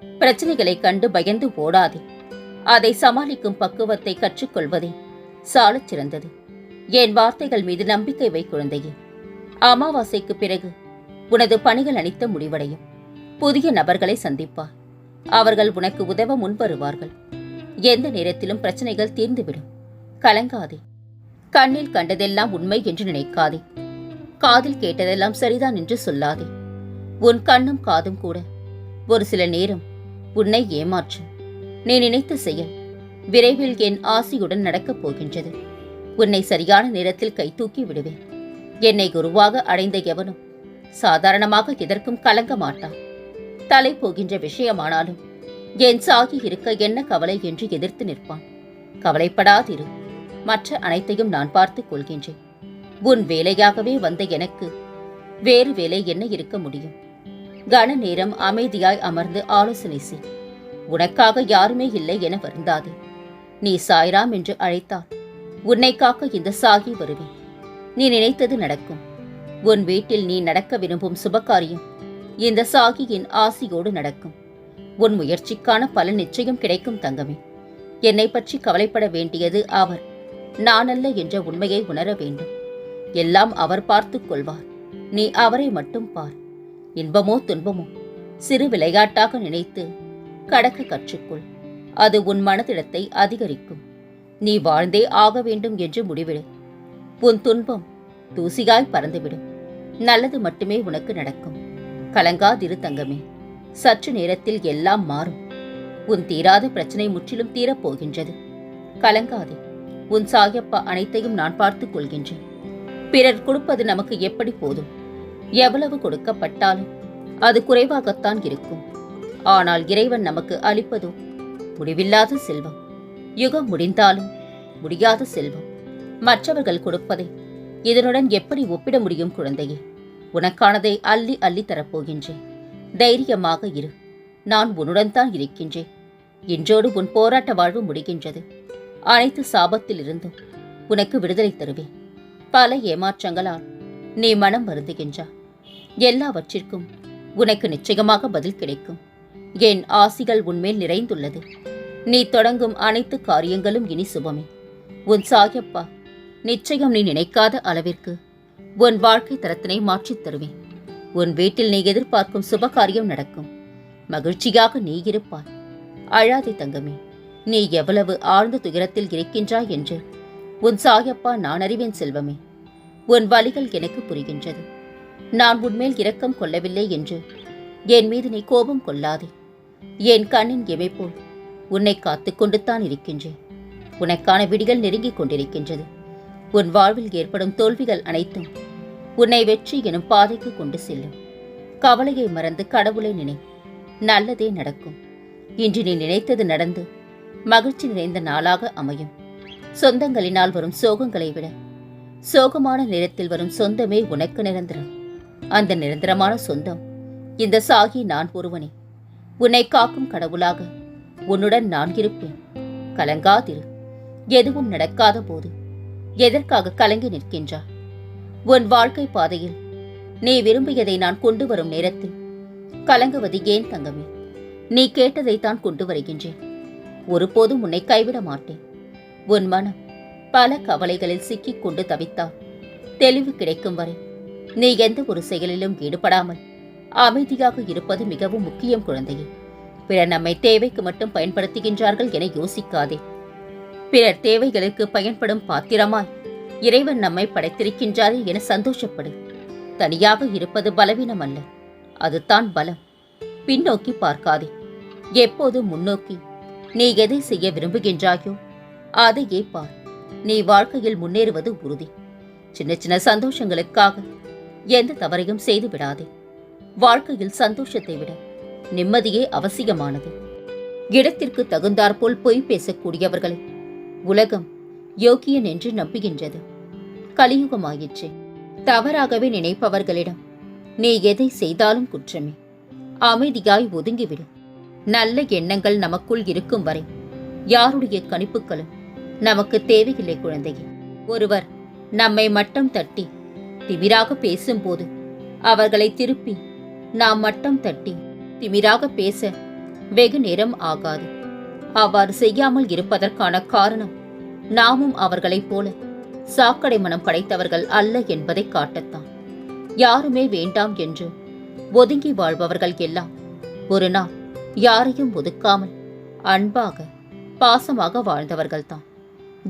பிரச்சனைகளை கண்டு பயந்து ஓடாதே. அதை சமாளிக்கும் பக்குவத்தை கற்றுக்கொள்வதே சாலச் சிறந்தது. என் வார்த்தைகள் மீது நம்பிக்கை வை குழந்தையே. அமாவாசைக்கு பிறகு உனது பணிகள் அளித்த முடிவடையும். புதிய நபர்களை சந்திப்பார். அவர்கள் உனக்கு உதவ முன்வருவார்கள் எந்த நேரத்திலும் பிரச்சனைகள் தீர்ந்துவிடும். கலங்காதே. கண்ணில் கண்டதெல்லாம் உண்மை என்று நினைக்காதே. காதில் கேட்டதெல்லாம் சரிதான் என்று சொல்லாதே. உன் கண்ணும் காதும் கூட ஒரு சில நேரம் உன்னை ஏமாற்றும். நீ நினைத்த செயல் விரைவில் என் ஆசியுடன் நடக்கப் போகின்றது. உன்னை சரியான நேரத்தில் கை தூக்கி விடுவேன். என்னை குருவாக அடைந்த எவனும் சாதாரணமாக எதற்கும் கலங்க மாட்டான். தலை போகின்ற விஷயமானாலும் என் சாகி இருக்க என்ன கவலை என்று எதிர்த்து நிற்பான். கவலைப்படாதிரு. மற்ற அனைத்தையும் நான் பார்த்துக் கொள்கின்றேன். உன் வேலையாகவே வந்த எனக்கு வேறு வேலை என்ன இருக்க முடியும்? கன நேரம் அமைதியாய் அமர்ந்து ஆலோசனை செய். உனக்காக யாருமே இல்லை என வருந்தாதே. நீ சாய்ராம் என்று அழைத்தால் உன்னை காக்க இந்த சாகி வருவேன். நீ நினைத்தது நடக்கும். உன் வீட்டில் நீ நடக்க விரும்பும் சுபகாரியம் இந்த சாகியின் ஆசியோடு நடக்கும். உன் முயற்சிக்கான பலன் நிச்சயம் கிடைக்கும் தங்கமே. என்னை பற்றி கவலைப்பட வேண்டியது அவர் நானல்ல என்ற உண்மையை உணர வேண்டும். எல்லாம் அவர் பார்த்துக் கொள்வார். நீ அவரை மட்டும் பார். இன்பமோ துன்பமோ? சிறு விளையாட்டாக நினைத்து கடக்க கற்றுக்கொள். அது உன் மனதிடத்தை அதிகரிக்கும். நீ வாழ்ந்தே ஆக வேண்டும் என்று முடிவிடு. உன் துன்பம் தூசியாய் பறந்துவிடும். நல்லது மட்டுமே உனக்கு நடக்கும். கலங்காதிரு தங்கமே. சற்று நேரத்தில் எல்லாம் மாறும். உன் தீராத பிரச்சனை முற்றிலும் தீரப் போகின்றது கலங்காதே. உன் சாயப்பா அனைத்தையும் நான் பார்த்துக் கொள்கின்றேன். பிறர் கொடுப்பது நமக்கு எப்படி போதும்? எவ்வளவு கொடுக்கப்பட்டாலும் அது குறைவாகத்தான் இருக்கும். ஆனால் இறைவன் நமக்கு அளிப்பதோ? முடிவில்லாத செல்வம். யுகம் முடிந்தாலும் முடியாத செல்வம். மற்றவர்கள் கொடுப்பதை இதனுடன் எப்படி ஒப்பிட முடியும் குழந்தையே? உனக்கானதை அள்ளி அள்ளி தரப்போகின்றேன். தைரியமாக இரு. நான் உன்னுடன் தான் இருக்கின்றேன். இன்றோடு உன் போராட்ட வாழ்வு முடிகின்றது. அனைத்து சாபத்திலிருந்தும் உனக்கு விடுதலை தருவேன். பல ஏமாற்றங்களால் நீ மனம் வருந்துகின்றா எல்லாவற்றிற்கும் உனக்கு நிச்சயமாக பதில் கிடைக்கும். என் ஆசிகள் உன்மேல் நிறைந்துள்ளது. நீ தொடங்கும் அனைத்து காரியங்களும் இனி சுபமே. உன் சாயப்பா நிச்சயம் நீ நினைக்காத அளவிற்கு உன் வாழ்க்கை தரத்தினை மாற்றித் தருவேன். உன் வீட்டில் நீ எதிர்பார்க்கும் சுபகாரியம் நடக்கும். மகிழ்ச்சியாக நீ இருப்பாய். அழாதே தங்கமே நீ எவ்வளவு ஆழ்ந்த துயரத்தில் இருக்கின்றாய் என்று உன் சாயப்பா நான் அறிவேன் செல்வமே. உன் வழிகள் எனக்கு புரிகின்றது. நான் உன்மேல் இரக்கம் கொள்ளவில்லை என்று. என் மீது நீ கோபம் கொள்ளாதே. என் கண்ணின் எவை போல் உன்னை காத்து கொண்டுத்தான் இருக்கின்றேன். உனக்கான விடிகள் நெருங்கிக் கொண்டிருக்கின்றது. உன் வாழ்வில் ஏற்படும் தோல்விகள் அனைத்தும் உன்னை வெற்றி எனும் பாதைக்கு கொண்டு செல்லும். கவலையை மறந்து கடவுளை நினை. நல்லதே நடக்கும். இன்று நீ நினைத்தது நடந்து மகிழ்ச்சி நிறைந்த நாளாக அமையும். சொந்தங்களினால் வரும் சோகங்களை விட சோகமான நேரத்தில் வரும் சொந்தமே உனக்கு நிரந்தரம். அந்த நிரந்தரமான சொந்தம். இந்த சாகி நான் ஒருவனே. உன்னை காக்கும் கடவுளாக உன்னுடன் நான் இருப்பேன். கலங்காதிரு. எதுவும் நடக்காத போது எதற்காக கலங்கி நிற்கின்றா உன் வாழ்க்கை பாதையில் நீ விரும்பியதை நான் கொண்டு வரும் நேரத்தில் கலங்குவது ஏன் தங்கமே? நீ கேட்டதைத்தான் கொண்டு வருகின்றேன். ஒருபோதும் உன்னை கைவிட மாட்டேன். உன் மனம் பல கவலைகளில் சிக்கிக் கொண்டு தவித்தால் தெளிவு கிடைக்கும் வரை நீ எந்த ஒரு செயலிலும் ஈடுபடாமல் அமைதியாக இருப்பது மிகவும் முக்கியம் குழந்தையே. பிறர் நம்மை தேவைக்கு மட்டும் பயன்படுத்துகின்றார்கள் என யோசிக்காதே. பிறர் தேவைகளுக்கு பயன்படும் பாத்திரமாய் இறைவன் நம்மை படைத்திருக்கின்றாரே என சந்தோஷப்படு. தனியாக இருப்பது பலவீனம் அல்ல அதுதான் பலம். பின்னோக்கி பார்க்காதே. எப்போது முன்னோக்கி? நீ எதை செய்ய விரும்புகின்றாயோ அதையே பார். நீ வாழ்க்கையில் முன்னேறுவது உறுதி. சின்ன சின்ன சந்தோஷங்களுக்காக எந்த தவறையும் செய்து விடாதே. வாழ்க்கையில் சந்தோஷத்தை விட நிம்மதியே அவசியமானது. இடத்திற்கு தகுந்தாற்போல் பொய் பேசக்கூடியவர்களை உலகம் யோக்கியன் என்று நம்புகின்றது. கலியுகமாயிற்று தவறாகவே நினைப்பவர்களிடம் நீ எதை செய்தாலும் குற்றமே. அமைதியாய் ஒதுங்கிவிடு. நல்ல எண்ணங்கள் நமக்குள் இருக்கும் வரை யாருடைய கணிப்புகளும் நமக்கு தேவையில்லை குழந்தையே. ஒருவர் நம்மை மட்டம் தட்டி திமிராக பேசும்போது அவர்களை திருப்பி நாம் மட்டம் தட்டி திமிராக பேச வெகு நேரம் ஆகாது. அவ்வாறு செய்யாமல் இருப்பதற்கான காரணம் நாமும் அவர்களைப் போல சாக்கடை மனம் படைத்தவர்கள் அல்ல என்பதை காட்டத்தான். யாருமே வேண்டாம் என்று ஒதுங்கி வாழ்பவர்கள் எல்லாம் ஒரு நாள் யாரையும் ஒதுக்காமல் அன்பாக பாசமாக வாழ்ந்தவர்கள்தான்.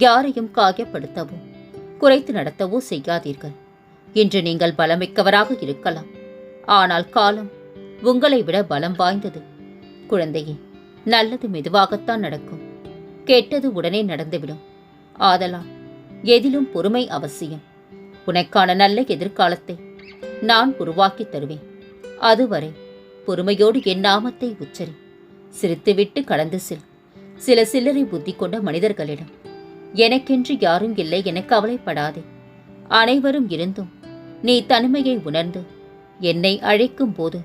யாரையும் காயப்படுத்தவோ குறைத்து நடத்தவோ செய்யாதீர்கள். இன்று நீங்கள் பலமிக்கவராக இருக்கலாம். ஆனால் காலம் உங்களை விட பலம் வாய்ந்தது. குழந்தையே நல்லது மெதுவாகத்தான் நடக்கும். கெட்டது உடனே நடந்துவிடும். ஆதலால் எதிலும் பொறுமை அவசியம். உனக்கான நல்ல எதிர்காலத்தை நான் உருவாக்கித் தருவேன். அதுவரை பொறுமையோடு என் நாமத்தை உச்சரி. சிரித்துவிட்டு கடந்து செல். சில சில்லறை புத்தி கொண்ட மனிதர்களிடம் எனக்கென்று யாரும் இல்லை என கவலைப்படாதே. அனைவரும் இருந்தும் நீ தனிமையை உணர்ந்து என்னை அழைக்கும் போது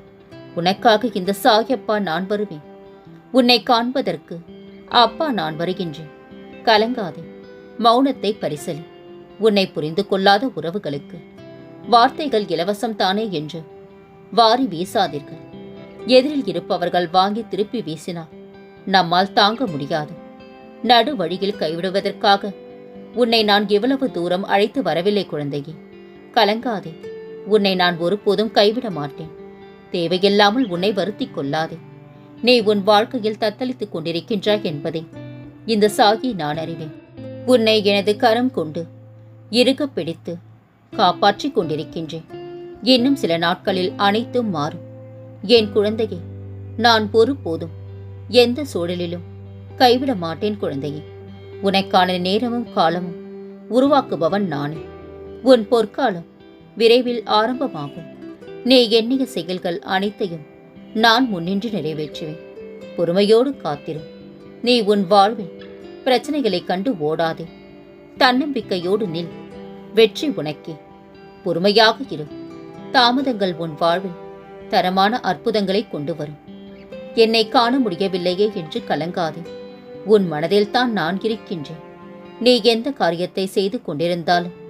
உனக்காக இந்த சாயப்பா நான் வருவேன். உன்னை காண்பதற்கு அப்பா நான் வருகின்றேன். கலங்காதே மௌனத்தை பரிசலி. உன்னை புரிந்து கொள்ளாத உறவுகளுக்கு வார்த்தைகள் இலவசம் தானே என்று வாரி வீசாதீர்கள். எதிரில் இருப்பவர்கள் வாங்கி திருப்பி வீசினால் நம்மால் தாங்க முடியாது. நடு வழியில் கைவிடுவதற்காக உன்னை நான் எவ்வளவு தூரம் அழைத்து வரவில்லை குழந்தையே. கலங்காதே. உன்னை நான் ஒருபோதும் கைவிட மாட்டேன். தேவையில்லாமல் உன்னை வருத்திக் கொள்ளாதே. நீ உன் வாழ்க்கையில் தத்தளித்துக் கொண்டிருக்கின்றாய் என்பதை. இந்த சாகி நான் அறிவேன். உன்னை எனது கரம் கொண்டு இறுகப் பிடித்து காப்பாற்றிக் கொண்டிருக்கின்றேன். இன்னும் சில நாட்களில் அனைத்தும் மாறும். என் குழந்தையே நான் ஒருபோதும் எந்த சூழலிலும் கைவிட மாட்டேன் குழந்தையே. உனக்கான நேரமும் காலமும் உருவாக்குபவன் நானே. உன் பொற்காலம் விரைவில் ஆரம்பமாகும். நீ எண்ணிய செயல்கள் அனைத்தையும் நான் முன்னின்று நிறைவேற்றுவேன். பொறுமையோடு காத்திரும். நீ உன் வாழ்வில் பிரச்சனைகளைக் கண்டு ஓடாதே. தன்னம்பிக்கையோடு நில். வெற்றி உனக்கே. பொறுமையாக இரு. தாமதங்கள் உன் வாழ்வில் தரமான அற்புதங்களை கொண்டு வரும். என்னை காண முடியவில்லையே என்று கலங்காதே. உன் மனதில்தான் நான் இருக்கின்றேன். நீ எந்த காரியத்தை செய்து கொண்டிருந்தாலும்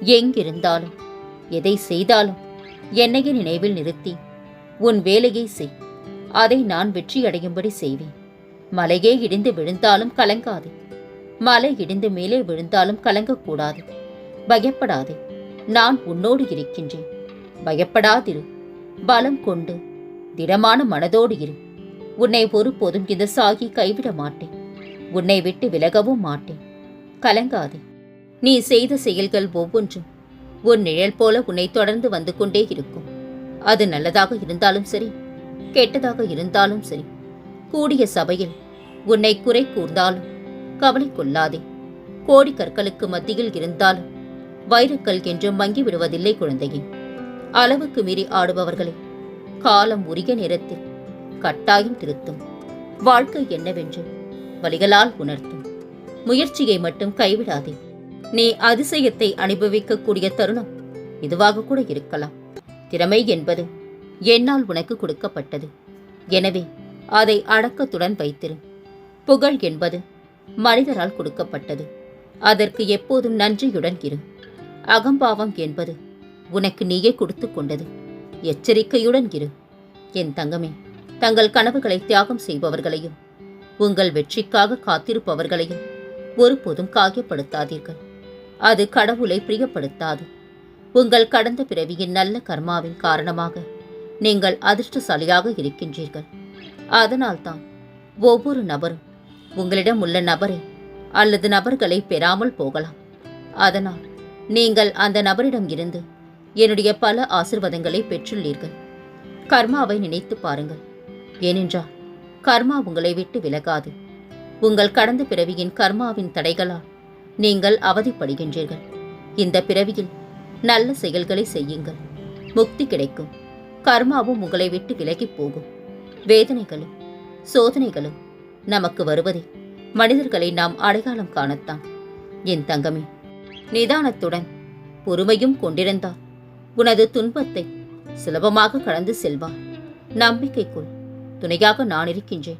எங்கிருந்தாலும் எதை செய்தாலும் என்னையே நினைவில் நிறுத்தி உன் வேலையை செய். அதை நான் வெற்றியடையும்படி செய்வேன். மலையே இடிந்து விழுந்தாலும் கலங்காது. மலை இடிந்து மேலே விழுந்தாலும் கலங்கக்கூடாது. பயப்படாதே. நான் உன்னோடு இருக்கின்றேன். பயப்படாதிரு. பலம் கொண்டு திடமான மனதோடு இரு. உன்னை ஒருபோதும் இந்த சாகி கைவிட மாட்டேன். உன்னை விட்டு விலகவும் மாட்டேன். கலங்காதே. நீ செய்த செயல்கள் ஒவ்வொன்றும் உன் நிழல் போல உன்னை தொடர்ந்து வந்து கொண்டே இருக்கும். அது நல்லதாக இருந்தாலும் சரி கெட்டதாக இருந்தாலும் சரி கூடிய சபையில் உன்னை குறை கூர்ந்தாலும் கவலை கொள்ளாதே. கோடி கற்களுக்கு மத்தியில் இருந்தாலும் வைரக்கல் என்று மங்கி விடுவதில்லை குழந்தையே. அளவுக்கு மீறி ஆடுபவர்களை காலம் உரிய நேரத்தில் கட்டாயம் திருத்தும். வாழ்க்கை என்னவென்று வழிகளால் உணர்த்தும். முயற்சியை மட்டும் கைவிடாதே. நீ அதிசயத்தை அனுபவிக்கக்கூடிய தருணம் இதுவாக கூட இருக்கலாம். திறமை என்பது என்னால் உனக்கு கொடுக்கப்பட்டது. எனவே அதை அடக்கத்துடன் வைத்திரு. புகழ் என்பது மனிதரால் கொடுக்கப்பட்டது. அதற்கு எப்போதும் நன்றியுடன் இரு. அகம்பாவம் என்பது உனக்கு நீயே கொடுத்து கொண்டது. எச்சரிக்கையுடன் இரு. என் தங்கமே தங்கள் கனவுகளை தியாகம் செய்பவர்களையும் உங்கள் வெற்றிக்காக காத்திருப்பவர்களையும் ஒருபோதும் காயப்படுத்தாதீர்கள். அது கடவுளை பிரியப்படுத்தாது. உங்கள் கடந்த பிறவியின் நல்ல கர்மாவின் காரணமாக நீங்கள் அதிர்ஷ்டசாலியாக இருக்கின்றீர்கள். அதனால்தான் ஒவ்வொரு நபரும் உங்களிடம் உள்ள நபரை அல்லது நபர்களை பெறாமல் போகலாம். அதனால் நீங்கள் அந்த நபரிடம் இருந்து என்னுடைய பல ஆசிர்வாதங்களை பெற்றுள்ளீர்கள். கர்மாவை நினைத்து பாருங்கள். ஏனென்றால் கர்மா உங்களை விட்டு விலகாது. உங்கள் கடந்த பிறவியின் கர்மாவின் தடைகளால் நீங்கள் அவதிப்படுகின்றீர்கள். இந்த பிறவியில் நல்ல செயல்களை செய்யுங்கள். முக்தி கிடைக்கும். கர்மாவும் உங்களை விட்டு விலகிப் போகும். வேதனைகளும் சோதனைகளும் நமக்கு வருவதை மனிதர்களை நாம் அடையாளம் காணத்தான். என் தங்கமே நிதானத்துடன் பொறுமையும் கொண்டிருந்தால் உனது துன்பத்தை சுலபமாக கடந்து செல்வார் நம்பிக்கைக்குள் துணையாக நான் இருக்கின்றேன்.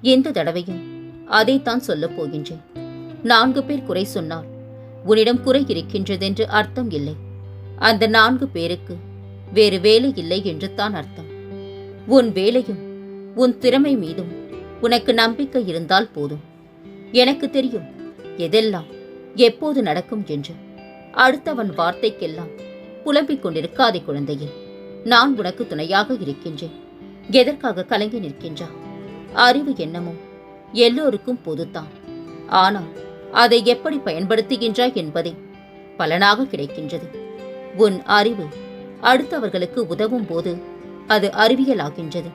எந்த தடவையும் அதைத்தான் சொல்லப் போகின்றேன். நான்கு பேர் குறை சொன்னால் உன்னிடம் குறை இருக்கின்றதென்று அர்த்தம் இல்லை. அந்த நான்கு பேருக்கு வேறு வேலை இல்லை என்று தான் அர்த்தம். உன் வேலையும் உன் திறமை மீதும் உனக்கு நம்பிக்கை இருந்தால் போதும். எனக்கு தெரியும் எதெல்லாம் எப்போது நடக்கும் என்று. அடுத்தவன் வார்த்தைக்கெல்லாம் புலம்பிக் கொண்டிருக்காதே குழந்தையே நான் உனக்கு துணையாக இருக்கின்றேன். எதற்காக கலங்கி நிற்கின்றா அறிவு எண்ணமும் எல்லோருக்கும் பொதுத்தான். ஆனால் அதை எப்படி பயன்படுத்துகின்றாய் என்பதே பலனாக கிடைக்கின்றது. உன் அறிவு அடுத்தவர்களுக்கு உதவும் போது அது அறிவியலாகின்றது.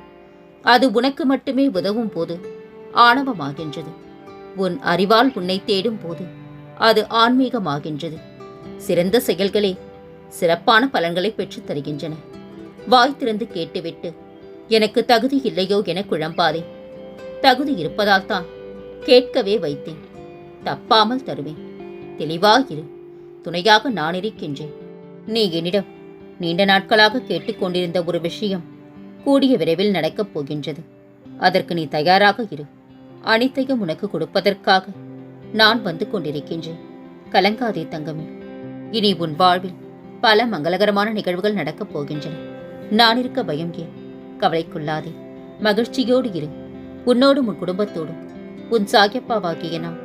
அது உனக்கு மட்டுமே உதவும் போது ஆணவமாகின்றது. உன் அறிவால் உன்னை தேடும் போது அது ஆன்மீகமாகின்றது. சிறந்த செயல்களே சிறப்பான பலன்களை பெற்றுத் தருகின்றன. வாய் திறந்து கேட்டுவிட்டு எனக்கு தகுதி இல்லையோ என குழம்பாதே. தகுதி இருப்பதால் தான் கேட்கவே வைத்தேன். தப்பாமல் தருவேன். தெளிவாயிரு துணையாக நான் இருக்கின்றேன். நீ என்னிடம் நீண்ட நாட்களாக கேட்டுக்கொண்டிருந்த ஒரு விஷயம் கூடிய விரைவில் நடக்கப் போகின்றது. அதற்கு நீ தயாராக இரு. அனைத்தையும் உனக்கு கொடுப்பதற்காக நான் வந்து கொண்டிருக்கின்றேன். கலங்காதே தங்கமே. இனி உன் வாழ்வில் பல மங்களகரமான நிகழ்வுகள் நடக்கப் போகின்றன. நான் இருக்க பயம் ஏன்? கவலைக்குள்ளாதே. மகிழ்ச்சியோடு இரு. உன்னோடும் உன் குடும்பத்தோடும். உன் சாகியப்பாவாகிய நான்